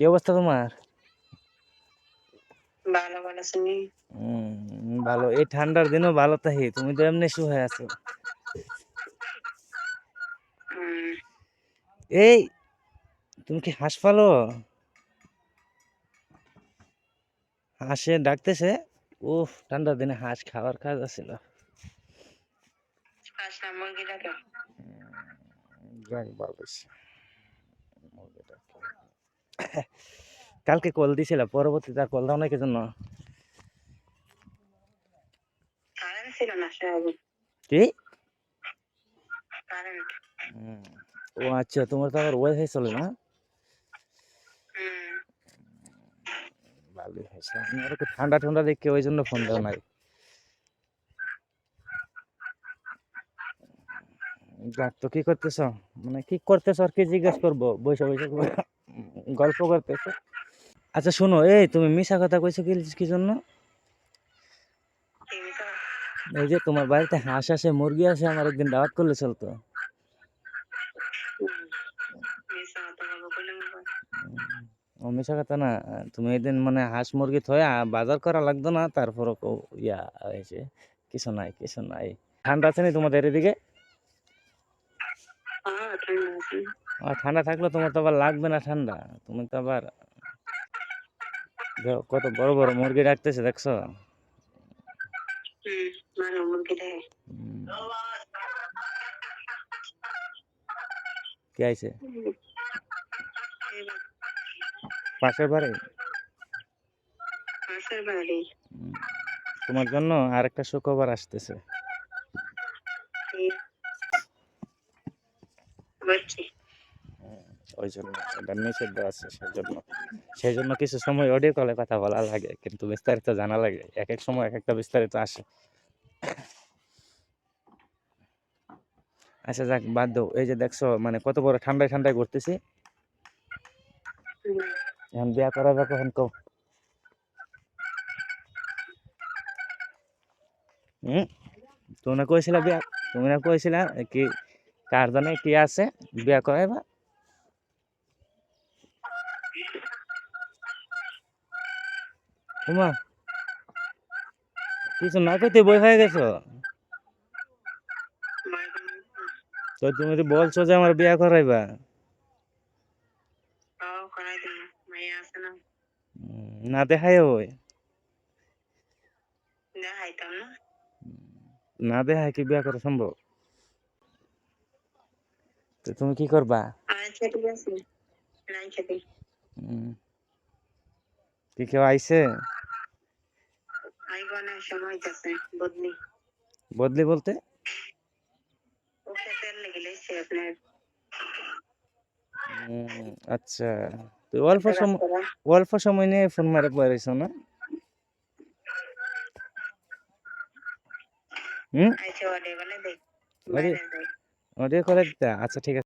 কি অবস্থা তোমার? ভালো ভালো শুনি উম, ভালো। এই ঠান্ডার দিনও ভালো তাহি তুমি তো এমনি শুয়ে আছো। এই তুমি কি হাঁস পালো? হাঁসে ডাকতেছে। উফ ঠান্ডার দিনে হাঁস খাওয়ার কাজ আছিল। ভালো। কালকে কল দিছিল পরবর্তীতে আর কল দাও না জন্য কি? ও আচ্ছা তোমার তো আবার ওয়াইফাই চলে না? ভালোই হয়েছে। আর একটু ঠান্ডা ঠান্ডা দেখে ওই জন্য ফোন দাও নাই। যাক তো কি করতেছ? মানে কি করতেছ আর কি জিজ্ঞেস করব? বসে বসে। গল্প করতেছ। আচ্ছা শোনো এই তুমি মিশা কথা কইছো কি কি জন্য? এই যে তোমার বাড়িতে হাঁস আসে মুরগি আসে আমার একদিন দাওয়াত করলে চলতো। ও মিশা কথা না তুমি এদিন মানে হাঁস মুরগি থয়ে বাজার করা লাগতো না তারপরও কো- ইয়া হয়েছে। কিছু নাই কিছু নাই। ঠান্ডা আছে নি তোমাদের এদিকে? হ্যাঁ আছে। আর ঠান্ডা থাকলে তোমার তো আবার লাগবে না ঠান্ডা। তুমি তো আবার দেখো কত বড় বড় মুরগি রাখতেছে দেখছ। কে আইছে? পাশের বাড়ি। তোমার জন্য আরেকটা শুক্রবার আসতেছে। ওই জন্য এটা নিষেধ আছে সেই জন্য সেই জন্য কিছু সময় অডিও কলে কথা বলা লাগে, কিন্তু বিস্তারিত জানা লাগে, এক এক সময় এক একটা বিস্তারিত আসে। আচ্ছা যাক, বাদ দাও। এই যে দেখছ মানে কত বড় ঠান্ডায় ঠান্ডায় ঘুরতেছি। হুম। এখন বিয়া করাবে কখন কও। হুম? তুমি না কইছিলা বিয়া? তুমি না কইছিলা কি, কার জানে কি আছে বিয়া করাইবা? তোমা কিছু না কইতে বই হয়ে গেছো? তো তুমি তো বলছো যে আমার বিয়া করাইবা। না দেখাই ওই না। দেখায় কি বিয়া করা সম্ভব? তো তুমি কি করবা? কি কেউ আইছে? বদলি। বদলি বলতে? ও খেতের লেগে লেগেছে আপনার। আচ্ছা। তো অল্প সময়। অল্প সময় নিয়ে ফোন মারে পারিস না? হুম? আচ্ছা অডিও করে দিতে। আচ্ছা ঠিক আছে।